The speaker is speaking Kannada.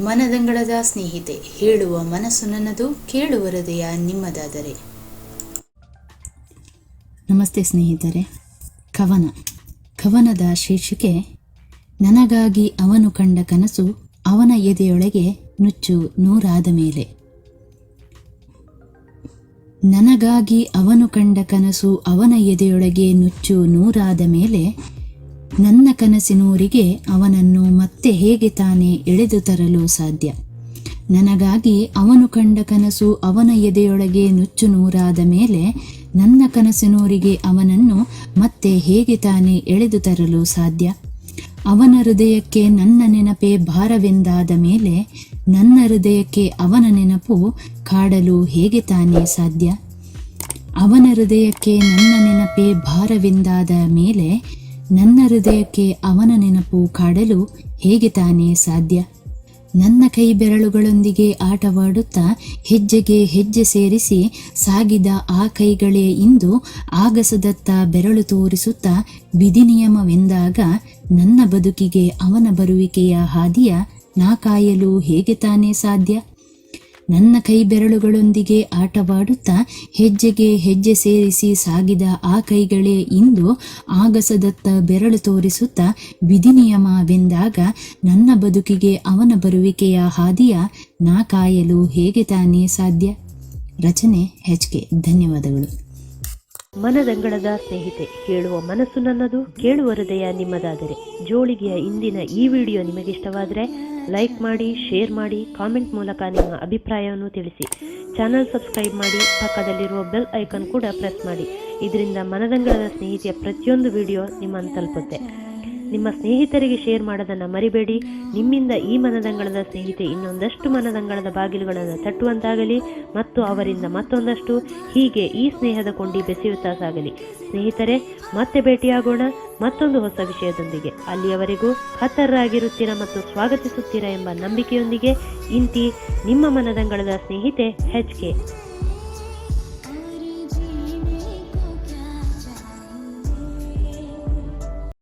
ಮನದಂಗಳದ ಸ್ನೇಹಿತೆ, ಹೇಳುವ ಮನಸ್ಸು ನನ್ನದು ಕೇಳುವ ಹೃದಯ ನಿಮ್ಮದಾದರೆ. ನಮಸ್ತೆ ಸ್ನೇಹಿತರೆ, ಕವನ. ಕವನದ ಶೀರ್ಷಿಕೆ, ನನಗಾಗಿ ಅವನು ಕಂಡ ಕನಸು ಅವನ ಎದೆಯೊಳಗೆ ನುಚ್ಚು ನೂರಾದ ಮೇಲೆ. ನನಗಾಗಿ ಅವನು ಕಂಡ ಕನಸು ಅವನ ಎದೆಯೊಳಗೆ ನುಚ್ಚು ನೂರಾದ ಮೇಲೆ. ನನ್ನ ಕನಸಿನೂರಿಗೆ ಅವನನ್ನು ಮತ್ತೆ ಹೇಗೆ ತಾನೇ ಎಳೆದು ತರಲು ಸಾಧ್ಯ? ನನಗಾಗಿ ಅವನು ಕಂಡ ಕನಸು ಅವನ ಎದೆಯೊಳಗೆ ನುಚ್ಚು ನೂರಾದ ಮೇಲೆ ನನ್ನ ಕನಸಿನೂರಿಗೆ ಅವನನ್ನು ಮತ್ತೆ ಹೇಗೆ ತಾನೇ ಎಳೆದು ತರಲು ಸಾಧ್ಯ? ಅವನ ಹೃದಯಕ್ಕೆ ನನ್ನ ನೆನಪೇ ಭಾರವೆಂದಾದ ಮೇಲೆ ನನ್ನ ಹೃದಯಕ್ಕೆ ಅವನ ನೆನಪು ಕಾಡಲು ಹೇಗೆ ತಾನೇ ಸಾಧ್ಯ? ಅವನ ಹೃದಯಕ್ಕೆ ನನ್ನ ನೆನಪೇ ಭಾರವೆಂದಾದ ಮೇಲೆ ನನ್ನ ಹೃದಯಕ್ಕೆ ಅವನ ನೆನಪು ಕಾಡಲು ಹೇಗೆ ತಾನೇ ಸಾಧ್ಯ? ನನ್ನ ಕೈ ಬೆರಳುಗಳೊಂದಿಗೆ ಆಟವಾಡುತ್ತಾ ಹೆಜ್ಜೆಗೆ ಹೆಜ್ಜೆ ಸೇರಿಸಿ ಸಾಗಿದ ಆ ಕೈಗಳೇ ಇಂದು ಆಗಸದತ್ತ ಬೆರಳು ತೋರಿಸುತ್ತಾ ವಿಧಿ ನಿಯಮವೆಂದಾಗ ನನ್ನ ಬದುಕಿಗೆ ಅವನ ಬರುವಿಕೆಯ ಹಾದಿಯ ನಾ ಕಾಯಲು ಹೇಗೆ ತಾನೇ ಸಾಧ್ಯ? ನನ್ನ ಕೈ ಬೆರಳುಗಳೊಂದಿಗೆ ಆಟವಾಡುತ್ತಾ ಹೆಜ್ಜೆಗೆ ಹೆಜ್ಜೆ ಸೇರಿಸಿ ಸಾಗಿದ ಆ ಕೈಗಳೇ ಇಂದು ಆಗಸದತ್ತ ಬೆರಳು ತೋರಿಸುತ್ತಾ ವಿಧಿ ನಿಯಮವೆಂದಾಗ ನನ್ನ ಬದುಕಿಗೆ ಅವನ ಬರುವಿಕೆಯ ಹಾದಿಯ ನಾ ಕಾಯಲು ಹೇಗೆ ತಾನೇ ಸಾಧ್ಯ? ರಚನೆ ಹೆಚ್ಕೆ ಧನ್ಯವಾದಗಳು. ಮನದಂಗಳದ ಸ್ನೇಹಿತೆ, ಕೇಳುವ ಮನಸ್ಸು ನನ್ನದು ಕೇಳುವ ಹೃದಯ ನಿಮ್ಮದಾದರೆ. ಜೋಳಿಗೆಯ ಇಂದಿನ ಈ ವಿಡಿಯೋ ನಿಮಗಿಷ್ಟವಾದರೆ ಲೈಕ್ ಮಾಡಿ, ಶೇರ್ ಮಾಡಿ, ಕಾಮೆಂಟ್ ಮೂಲಕ ನಿಮ್ಮ ಅಭಿಪ್ರಾಯವನ್ನು ತಿಳಿಸಿ. ಚಾನಲ್ ಸಬ್ಸ್ಕ್ರೈಬ್ ಮಾಡಿ, ಪಕ್ಕದಲ್ಲಿರುವ ಬೆಲ್ ಐಕಾನ್ ಕೂಡ ಪ್ರೆಸ್ ಮಾಡಿ. ಇದರಿಂದ ಮನದಂಗಳದ ಸ್ನೇಹಿತೆಯ ಪ್ರತಿಯೊಂದು ವಿಡಿಯೋ ನಿಮ್ಮನ್ನು ತಲುಪುತ್ತೆ. ನಿಮ್ಮ ಸ್ನೇಹಿತರಿಗೆ ಶೇರ್ ಮಾಡೋದನ್ನು ಮರಿಬೇಡಿ. ನಿಮ್ಮಿಂದ ಈ ಮನದಂಗಳದ ಸ್ನೇಹಿತೆ ಇನ್ನೊಂದಷ್ಟು ಮನದಂಗಳದ ಬಾಗಿಲುಗಳನ್ನು ತಟ್ಟುವಂತಾಗಲಿ ಮತ್ತು ಅವರಿಂದ ಮತ್ತೊಂದಷ್ಟು ಹೀಗೆ ಈ ಸ್ನೇಹದ ಕೊಂಡಿ ಬೆಸೆಯುತ್ತಾ ಸಾಗಲಿ. ಸ್ನೇಹಿತರೆ, ಮತ್ತೆ ಭೇಟಿಯಾಗೋಣ ಮತ್ತೊಂದು ಹೊಸ ವಿಷಯದೊಂದಿಗೆ. ಅಲ್ಲಿಯವರೆಗೂ ಹತ್ತರರಾಗಿರುತ್ತೀರಾ ಮತ್ತು ಸ್ವಾಗತಿಸುತ್ತೀರಾ ಎಂಬ ನಂಬಿಕೆಯೊಂದಿಗೆ ಇಂತಿ ನಿಮ್ಮ ಮನದಂಗಳದ ಸ್ನೇಹಿತೆ ಹೆಚ್ ಕೆ